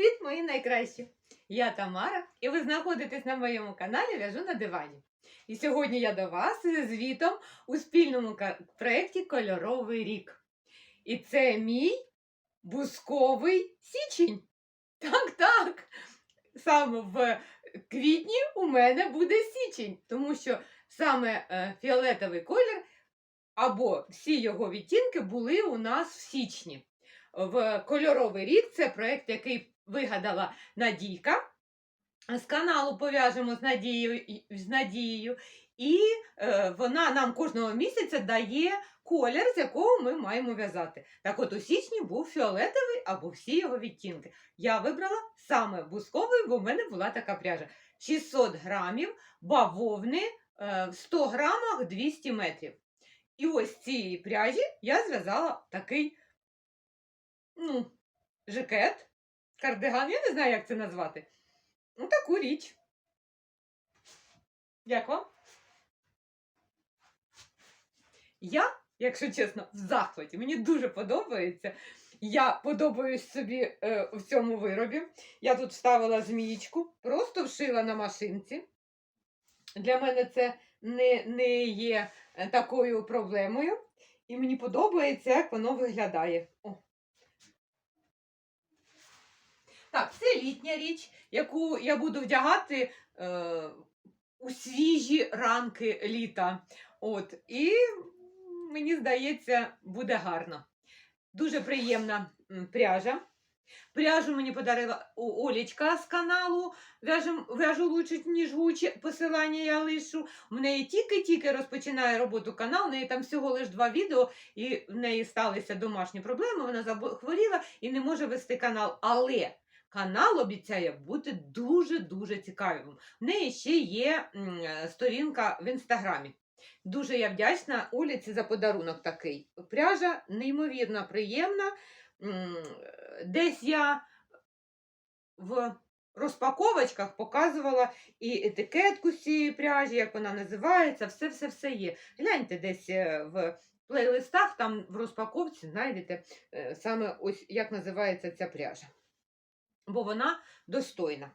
Привіт, мої найкращі! Я Тамара, і ви знаходитесь на моєму каналі В'яжу на дивані. І сьогодні я до вас з звітом у спільному проєкті Кольоровий рік. І це мій бусковий січень. Так, так. Саме в квітні у мене буде січень, тому що саме е, фіолетовий колір або всі його відтінки були у нас в січні в кольоровий рік. Це проєкт, який вигадала Надійка. З каналу пов'яжемо з Надією, з Надією. І е, вона нам кожного місяця дає колір, з якого ми маємо в'язати. Так от у січні був фіолетовий або всі його відтінки. Я вибрала саме бусковий, бо в мене була така пряжа. 600 грамів бавовни е, в 100 грамах 200 метрів. І ось цієї пряжі я зв'язала такий ну, жакет, кардиган, я не знаю, як це назвати. Ну, таку річ. Як вам? Я, якщо чесно, в захваті. Мені дуже подобається. Я подобаюсь собі е, в цьому виробі. Я тут вставила змієчку, просто вшила на машинці. Для мене це не, не є е, такою проблемою. І мені подобається, як воно виглядає. О. Так, це літня річ, яку я буду вдягати е, у свіжі ранки літа. От, і мені здається, буде гарно. Дуже приємна пряжа. Пряжу мені подарила Олічка з каналу В'яжем, В'яжу лучше, ніж гучі. Посилання я лишу. У неї тільки-тільки розпочинає роботу канал. У неї там всього лиш два відео, і в неї сталися домашні проблеми. Вона захворіла і не може вести канал. Але канал обіцяє бути дуже-дуже цікавим. В неї ще є е, сторінка в інстаграмі. Дуже я вдячна Оліці за подарунок такий. Пряжа неймовірно приємна. Десь я в розпаковочках показувала і етикетку з цієї пряжі, як вона називається, все-все-все є. Гляньте десь е, в плейлистах, там в розпаковці знайдете е, саме ось як називається ця пряжа. Бо вона достойна.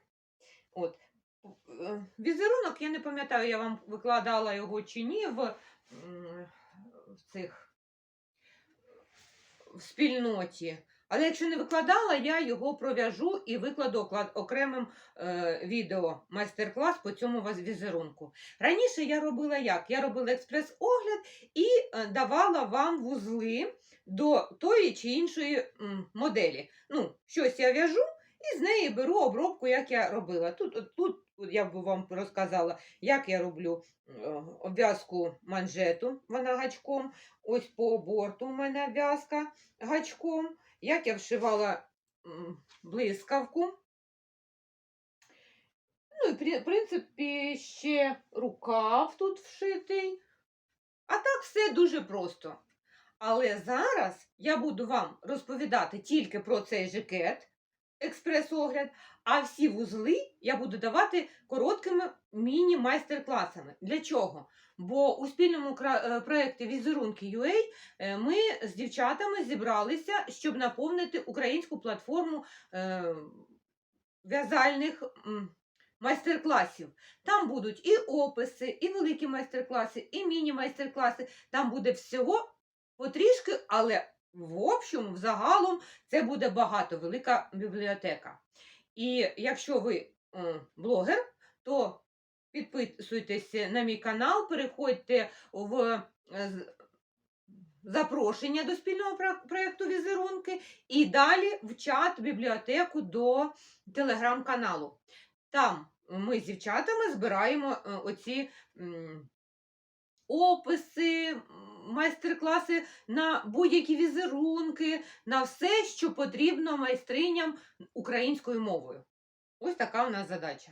От. Е, Візерунок, я не пам'ятаю, я вам викладала його чи ні в, в цих в спільноті. Але якщо не викладала, я його пров'яжу і викладу окремим е, відео майстер-клас по цьому візерунку. Раніше я робила як? Я робила експрес-огляд і е, давала вам вузли до тої чи іншої моделі. Ну, щось я в'яжу і з неї беру обробку, як я робила. Тут, от тут я б вам розказала, як я роблю е, обв'язку манжету, вона гачком. Ось по борту у мене обв'язка гачком, як я вшивала блискавку. Ну і в принципі ще рукав тут вшитий. А так все дуже просто. Але зараз я буду вам розповідати тільки про цей жакет, експрес-огляд, а всі вузли я буду давати короткими міні-майстер-класами. Для чого? Бо у спільному е, проєкті Візерунки UA е, ми з дівчатами зібралися, щоб наповнити українську платформу е, в'язальних майстер-класів. Там будуть і описи, і великі майстер-класи, і міні-майстер-класи. Там буде всього потрішки, але в общому, в загалом, це буде багато, велика бібліотека. І якщо ви блогер, то підписуйтесь на мій канал, переходьте в е, запрошення до спільного проєкту візерунки і далі в чат бібліотеку до телеграм-каналу. Там ми з дівчатами збираємо е, оці описи, майстер-класи на будь-які візерунки, на все, що потрібно майстриням українською мовою. Ось така у нас задача.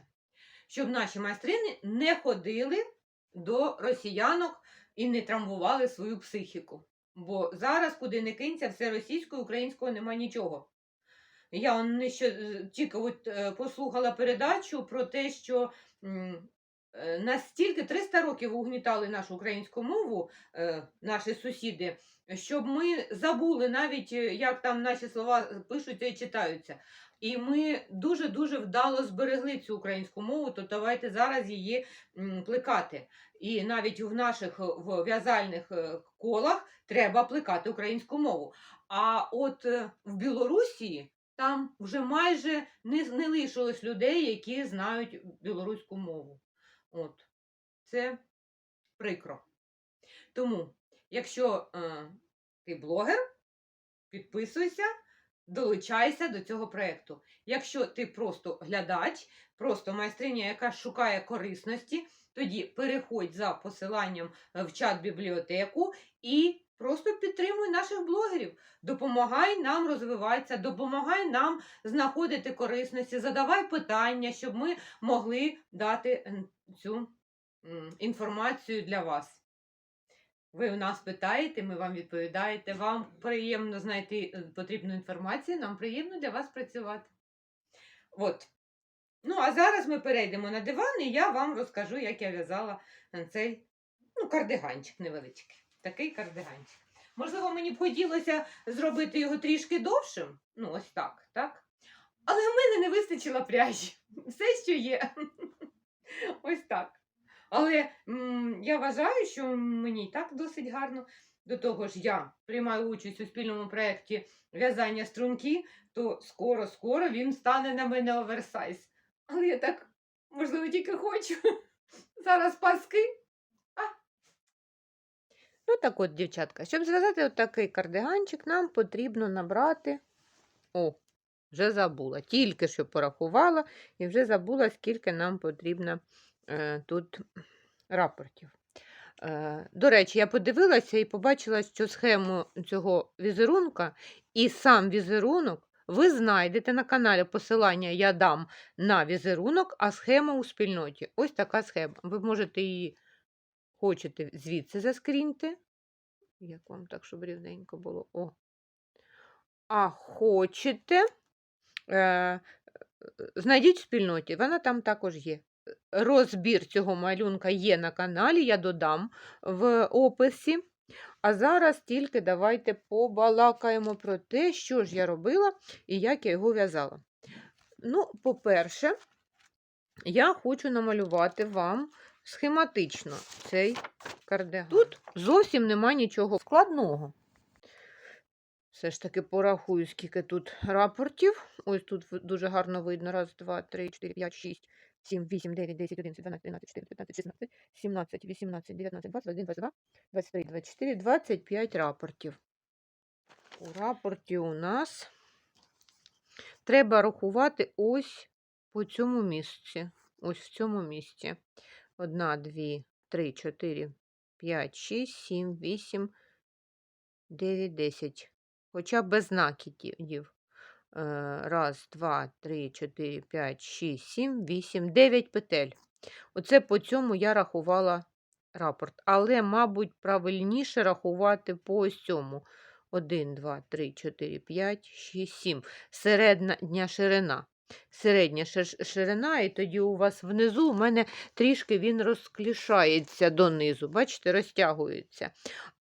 Щоб наші майстрини не ходили до росіянок і не травмували свою психіку. Бо зараз, куди не кинься, все російською, українською нема нічого. Я он е, тільки от, е, послухала передачу про те, що настільки 300 років угнітали нашу українську мову, е, наші сусіди, щоб ми забули навіть, е, як там наші слова пишуться і читаються. І ми дуже-дуже вдало зберегли цю українську мову, то давайте зараз її плекати. І навіть в наших е, в'язальних е, колах треба плекати українську мову. А от е, в Білорусі там вже майже не, не лишилось людей, які знають білоруську мову. От. Це прикро. Тому, якщо е, ти блогер, підписуйся, долучайся до цього проєкту. Якщо ти просто глядач, просто майстриня, яка шукає корисності, тоді переходь за посиланням е, в чат бібліотеку і просто підтримуй наших блогерів. Допомагай нам розвиватися, допомагай нам знаходити корисності, задавай питання, щоб ми могли дати цю інформацію для вас. Ви у нас питаєте, ми вам відповідаєте. Вам приємно знайти е, потрібну інформацію, нам приємно для вас працювати. От. Ну, а зараз ми перейдемо на диван, і я вам розкажу, як я в'язала е, цей ну, кардиганчик невеличкий. Такий кардиганчик. Можливо, мені б хотілося зробити його трішки довшим. Ну, ось так, так? Але в мене не вистачило пряжі. Все, що є. Ось так. Але м, я вважаю, що мені і так досить гарно. До того ж, я приймаю участь у спільному проєкті в'язання струнки, то скоро-скоро він стане на мене оверсайз. Але я так, можливо, тільки хочу. Зараз паски. Ну так от, дівчатка, щоб зв'язати отакий кардиганчик, нам потрібно набрати. О, вже забула. Тільки що порахувала і вже забула, скільки нам потрібно е, тут рапортів. Е, до речі, я подивилася і побачила, що схему цього візерунка і сам візерунок ви знайдете на каналі. Посилання я дам на візерунок, а схема у спільноті. Ось така схема. Ви можете її хочете звідси заскріньте. Як вам так, щоб рівненько було? О. А хочете, е, знайдіть в спільноті, вона там також є. Розбір цього малюнка є на каналі, я додам в описі. А зараз тільки давайте побалакаємо про те, що ж я робила і як я його в'язала. Ну, по-перше, я хочу намалювати вам схематично цей кардиган. Тут зовсім нема нічого складного. Все ж таки порахую, скільки тут рапортів. Ось тут дуже гарно видно. Раз, два, три, чотири, п'ять, шість, сім, вісім, дев'ять, десять, одинадцять, дванадцять, тринадцять, чотирнадцять, п'ятнадцять, шістнадцять, сімнадцять, вісімнадцять, дев'ятнадцять, двадцять, один, двадцять два, двадцять три, двадцять чотири, двадцять п'ять рапортів. У рапорті у нас треба рахувати ось по цьому місці. Ось в цьому місці. Одна, дві, три, чотири, п'ять, шість, сім, вісім, дев'ять, десять. Хоча без знаків. Е, Раз, два, три, чотири, п'ять, шість, сім, вісім, дев'ять петель. Оце по цьому я рахувала рапорт. Але, мабуть, правильніше рахувати по ось цьому. 1, 2, 3, 4, 5, 6, 7. Середня ширина. Середня ширина, і тоді у вас внизу у мене трішки він розклішається донизу. Бачите, розтягується.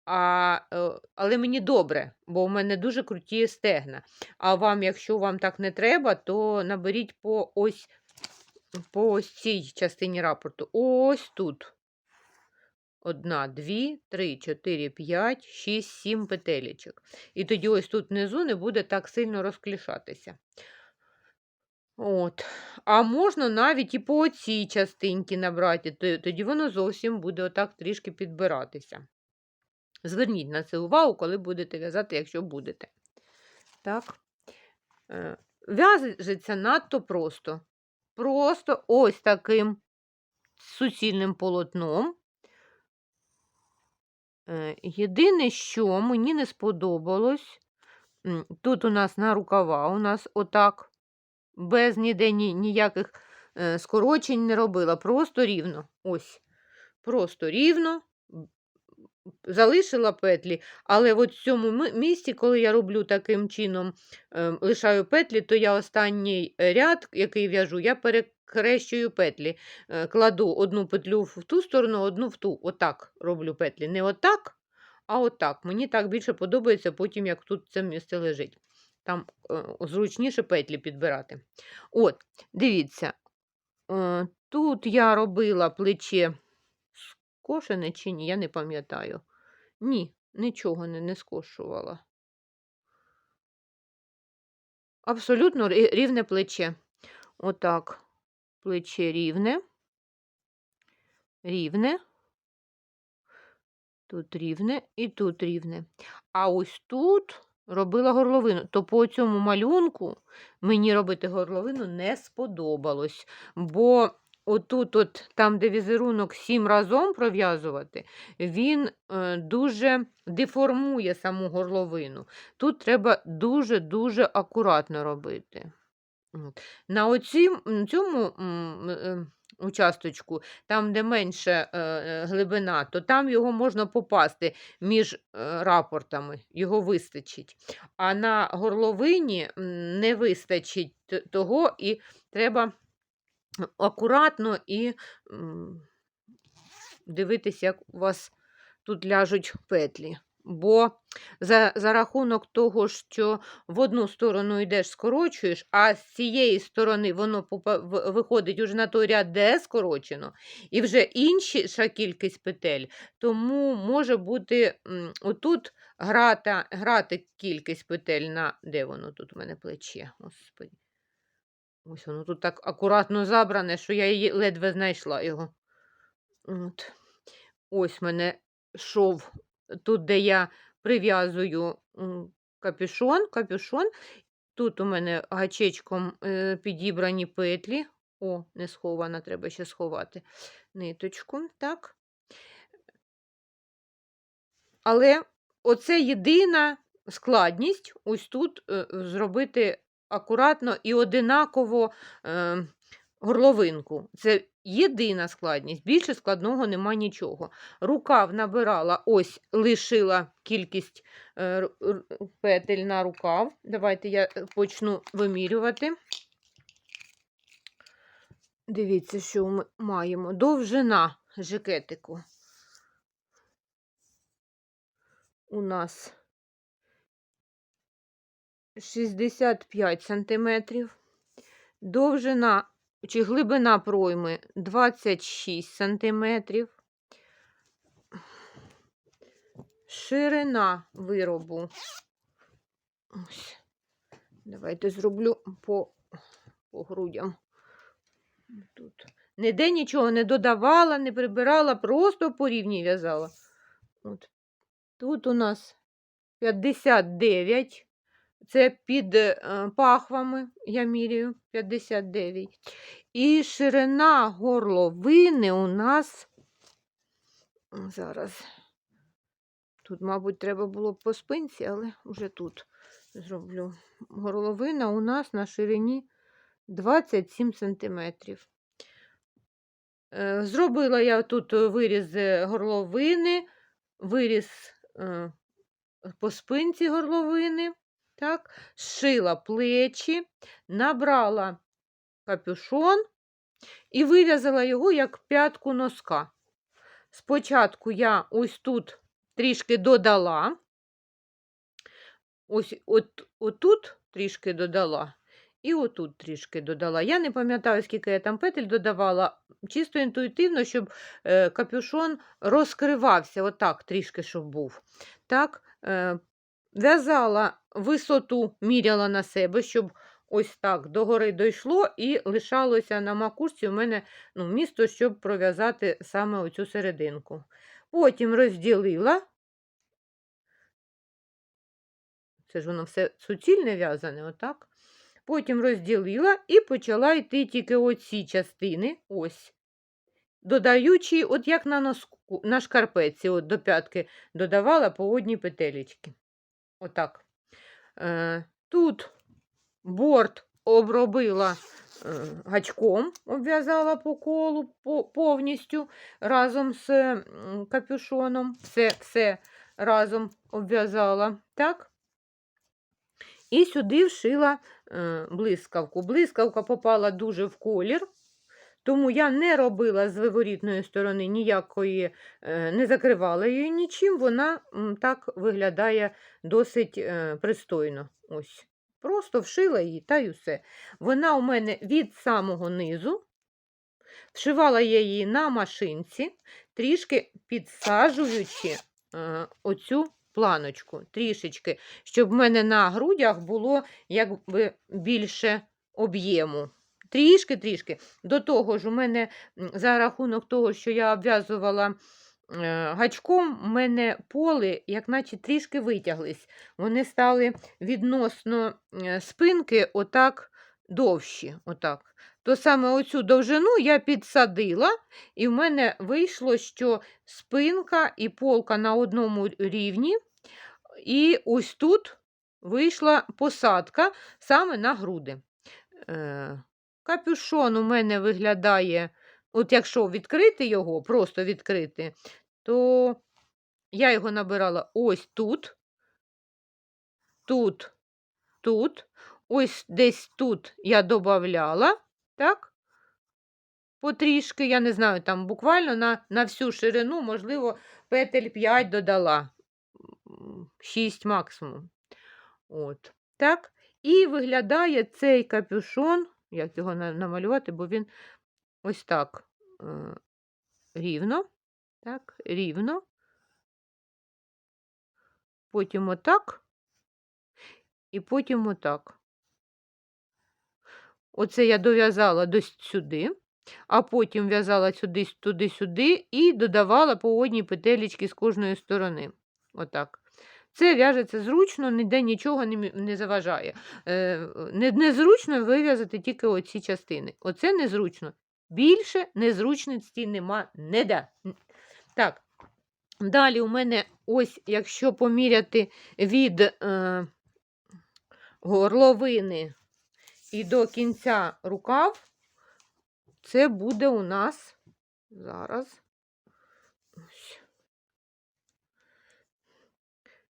А, е, але мені добре, бо в мене дуже круті стегна. А вам, якщо вам так не треба, то наберіть по ось, по ось цій частині рапорту. Ось тут. Одна, дві, три, чотири, п'ять, шість, сім петелечок. І тоді ось тут внизу не буде так сильно розклішатися. От. А можна навіть і по цій частинці набрати, тоді воно зовсім буде отак трішки підбиратися. Зверніть на це увагу, коли будете в'язати, якщо будете. Так. Е, В'яжеться надто просто. Просто ось таким суцільним полотном. Е, Єдине, що мені не сподобалось, тут у нас на рукава, у нас отак, без ніде ні, ніяких е, скорочень не робила, просто рівно. Ось. Просто рівно. Залишила петлі, але от в цьому місці, коли я роблю таким чином, е, лишаю петлі, то я останній ряд, який в'яжу, я перекрещую петлі. Е, Кладу одну петлю в ту сторону, одну в ту. Отак роблю петлі. Не отак, а отак. Мені так більше подобається потім, як тут це місце лежить. Там е, зручніше петлі підбирати. От, дивіться, е, тут я робила плече скошене чи ні, я не пам'ятаю. Ні, нічого не, не скошувала. Абсолютно рівне плече. Отак. Плече рівне. Рівне. Тут рівне і тут рівне. А ось тут робила горловину. То по цьому малюнку мені робити горловину не сподобалось. Бо отут, от, там, де візерунок сім разом пров'язувати, він е, дуже деформує саму горловину. Тут треба дуже-дуже акуратно робити. На оцім, м, цьому е, участочку, там, де менше е, е, глибина, то там його можна попасти між е, рапортами, його вистачить. А на горловині не вистачить того, і треба акуратно і дивитися, як у вас тут ляжуть петлі. Бо за, за рахунок того, що в одну сторону йдеш, скорочуєш, а з цієї сторони воно виходить уже на той ряд, де скорочено, і вже інша кількість петель, тому може бути отут грати, грати кількість петель на де воно тут у мене плече. Господи. Ось воно тут так акуратно забране, що я її ледве знайшла його. От. Ось мене шов тут, де я прив'язую капюшон, капюшон. Тут у мене гачечком е, підібрані петлі. О, не схована, треба ще сховати ниточку. Так. Але оце єдина складність ось тут е, зробити акуратно і одинаково е, горловинку. Це єдина складність. Більше складного нема нічого. Рукав набирала, ось лишила кількість е, петель на рукав. Давайте я е, почну вимірювати. Дивіться, що ми маємо. Довжина жакетику. У нас 65 сантиметрів. Довжина чи глибина пройми 26 сантиметрів. Ширина виробу. Ось. Давайте зроблю по, по грудям. Тут. Ніде нічого не додавала, не прибирала, просто по рівні в'язала. От. Тут у нас 59. Це під е, пахвами, я міряю 59. І ширина горловини у нас зараз. Тут, мабуть, треба було б по спинці, але вже тут зроблю. Горловина у нас на ширині 27 сантиметрів. Е, Зробила я тут е, виріз горловини, виріз по спинці горловини, так, зшила плечі, набрала капюшон і вив'язала його як п'ятку носка. Спочатку я ось тут трішки додала, ось от, отут трішки додала, і отут трішки додала. Я не пам'ятаю, скільки я там петель додавала, чисто інтуїтивно, щоб е, капюшон розкривався, отак трішки, щоб був. Так, е, в'язала висоту, міряла на себе, щоб ось так догори дійшло, і лишалося на макушці у мене ну, місто, щоб пров'язати саме оцю серединку. Потім розділила. Це ж воно все суцільне в'язане, отак. Потім розділила і почала йти тільки оці частини, ось, додаючи, от як на носку, на шкарпетці, от до п'ятки додавала по одній петелечці. Отак. Е, тут борт обробила е, гачком, обв'язала по колу по, повністю разом з капюшоном. Все, все разом обв'язала. Так? І сюди вшила е, блискавку. Блискавка попала дуже в колір, Тому я не робила з виворітної сторони ніякої, е, не закривала її нічим, вона так виглядає досить е, пристойно. Ось. Просто вшила її та й усе. Вона у мене від самого низу. Вшивала я її на машинці, трішки підсаджуючи е, оцю планочку, трішечки, щоб в мене на грудях було якби більше об'єму. Трішки-трішки. До того ж, у мене за рахунок того, що я обв'язувала е, гачком, у мене поли, як наче трішки витяглись. Вони стали відносно е, спинки отак довші. Отак. То саме оцю довжину я підсадила, і в мене вийшло, що спинка і полка на одному рівні, і ось тут вийшла посадка саме на груди. Капюшон у мене виглядає, от якщо відкрити його, просто відкрити, то я його набирала ось тут, тут, тут, ось десь тут я додавала, так? Потрішки, я не знаю, там буквально на, на всю ширину, можливо, петель 5 додала. 6 максимум. От. Так. І виглядає цей капюшон, як його намалювати, бо він ось так е, рівно. Так, рівно. Потім отак. І потім отак. Оце я дов'язала до сюди, а потім в'язала сюди, туди-сюди і додавала по одній петелечці з кожної сторони. Отак. Це в'яжеться зручно, ніде нічого не, заважає. Е, не, незручно вив'язати тільки оці частини. Оце незручно. Більше незручності нема ніде. Так. Далі у мене ось, якщо поміряти від е, горловини і до кінця рукав, це буде у нас зараз.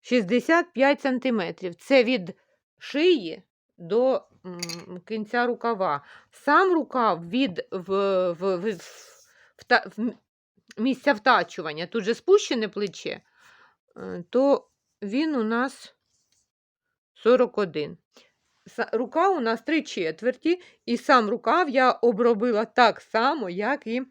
65 сантиметрів. Це від шиї до кінця рукава. Сам рукав від в, в, в, в м- місця втачування, тут же спущене плече, е, то він у нас 41. Рука у нас 3 четверті, і сам рукав я обробила так само, як і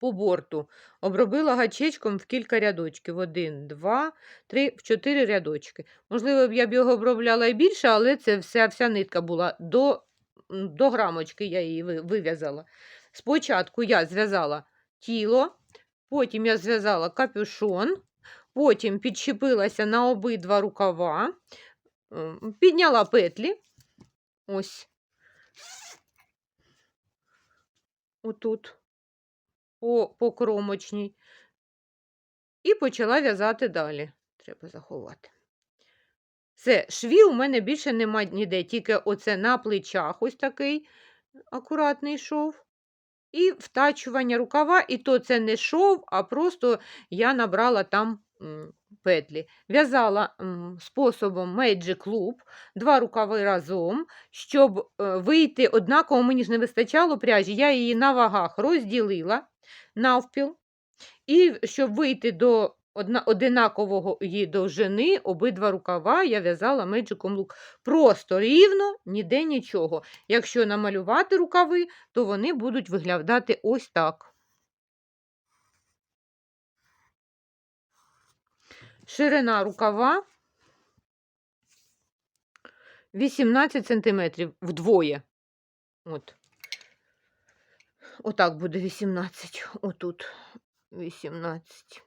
по борту. Обробила гачечком в кілька рядочків. Один, два, три, в чотири рядочки. Можливо, я б його обробляла і більше, але це вся, вся нитка була до, до грамочки, я її вив'язала. Спочатку я зв'язала тіло, потім я зв'язала капюшон, потім підчепилася на обидва рукава, підняла петлі. Ось. Отут по, по кромочній. І почала в'язати далі. Треба заховати. Все, шві у мене більше нема ніде, тільки оце на плечах ось такий акуратний шов. І втачування рукава, і то це не шов, а просто я набрала там петлі. В'язала способом Magic Loop, два рукави разом, щоб е, вийти однаково, мені ж не вистачало пряжі, я її на вагах розділила навпіл. І щоб вийти до одинакового її довжини, обидва рукава я в'язала Magic Loop. Просто рівно, ніде нічого. Якщо намалювати рукави, то вони будуть виглядати ось так. Ширина рукава 18 см вдвоє. От. Отак буде 18. Отут 18.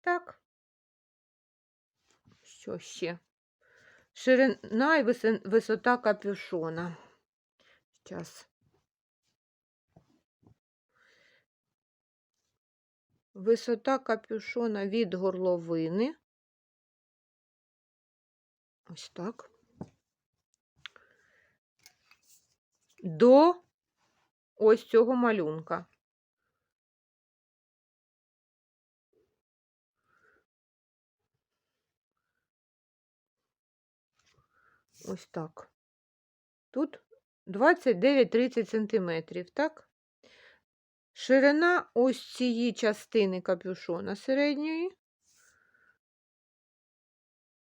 Так. Що ще? Ширина і висота капюшона. Зараз. Висота капюшона від горловини. Ось так. До ось цього малюнка. Ось так. Тут 29-30 см, так? Ширина ось цієї частини капюшона середньої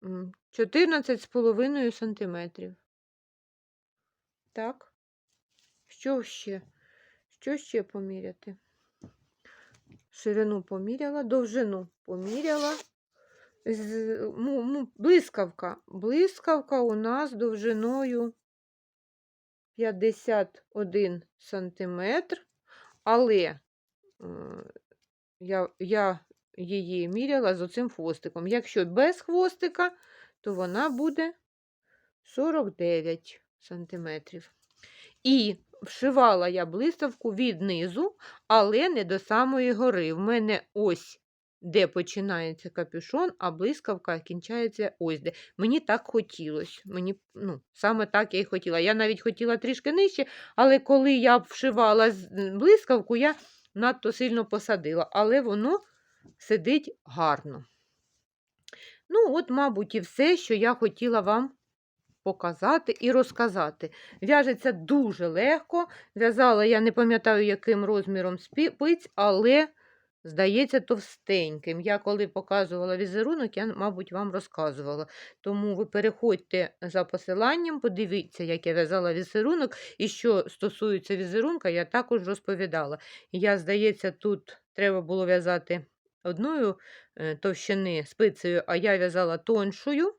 м, 14,5 см. Так. Що ще? Що ще поміряти? Ширину поміряла, довжину поміряла. Му, му, блискавка. Блискавка у нас довжиною 51 сантиметр, але я, я її міряла з оцим хвостиком. Якщо без хвостика, то вона буде 49 сантиметрів. І вшивала я блискавку від низу, але не до самої гори. В мене ось де починається капюшон, а блискавка кінчається ось де. Мені так хотілося. Мені, ну, саме так я й хотіла. Я навіть хотіла трішки нижче, але коли я вшивала блискавку, я надто сильно посадила, але воно сидить гарно. Ну, от, мабуть, і все, що я хотіла вам показати і розказати. В'яжеться дуже легко. В'язала я не пам'ятаю, яким розміром спиць, але, здається, товстеньким. Я коли показувала візерунок, я, мабуть, вам розказувала. Тому ви переходьте за посиланням, подивіться, як я в'язала візерунок. І що стосується візерунка, я також розповідала. Я, здається, тут треба було в'язати одною е, товщини спицею, а я в'язала тоншою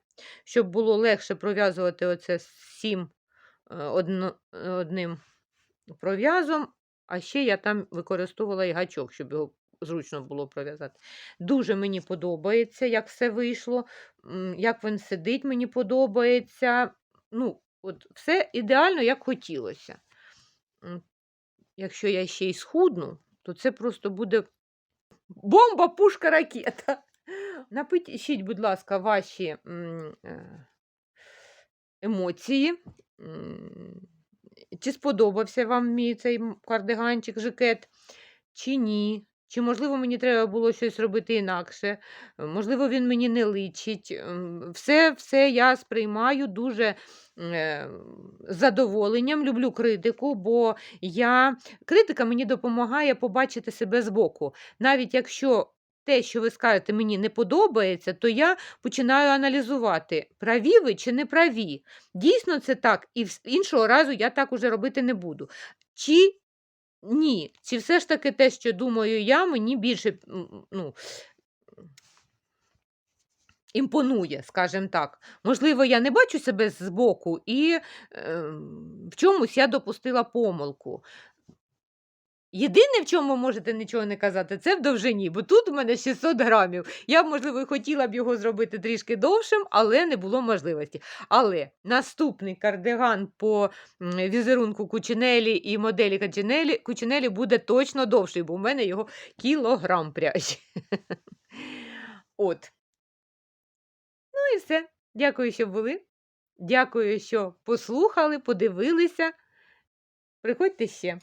щоб було легше пров'язувати оце сім е, е, одним пров'язом, а ще я там використовувала і гачок, щоб його зручно було пров'язати. Дуже мені подобається, як все вийшло, як він сидить, мені подобається. Ну, от Все ідеально, як хотілося. Якщо я ще й схудну, то це просто буде бомба, пушка, ракета. Напишіть, будь ласка, ваші е, емоції. Чи сподобався вам мій цей кардиганчик, жакет, чи ні. Чи, можливо, мені треба було щось робити інакше, е, можливо, він мені не личить. Все, все я сприймаю дуже е, з задоволенням, люблю критику, бо я... критика мені допомагає побачити себе збоку. Навіть якщо те, що ви скажете, мені не подобається, то я починаю аналізувати, праві ви чи не праві. Дійсно це так, і іншого разу я так уже робити не буду. Чи ні, чи все ж таки те, що думаю я, мені більше ну, імпонує, скажімо так. Можливо, я не бачу себе збоку, і е, в чомусь я допустила помилку. Єдине, в чому можете нічого не казати, це в довжині, бо тут у мене 600 грамів. Я б, можливо, і хотіла б його зробити трішки довшим, але не було можливості. Але наступний кардиган по візерунку Кучинелі і моделі Кучинелі, Кучинелі буде точно довший, бо в мене його кілограм пряжі. От. Ну і все. Дякую, що були. Дякую, що послухали, подивилися. Приходьте ще.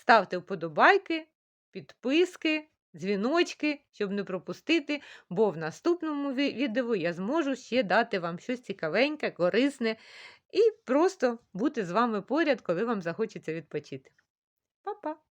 Ставте вподобайки, підписки, дзвіночки, щоб не пропустити, бо в наступному відео я зможу ще дати вам щось цікавеньке, корисне і просто бути з вами поряд, коли вам захочеться відпочити. Па-па!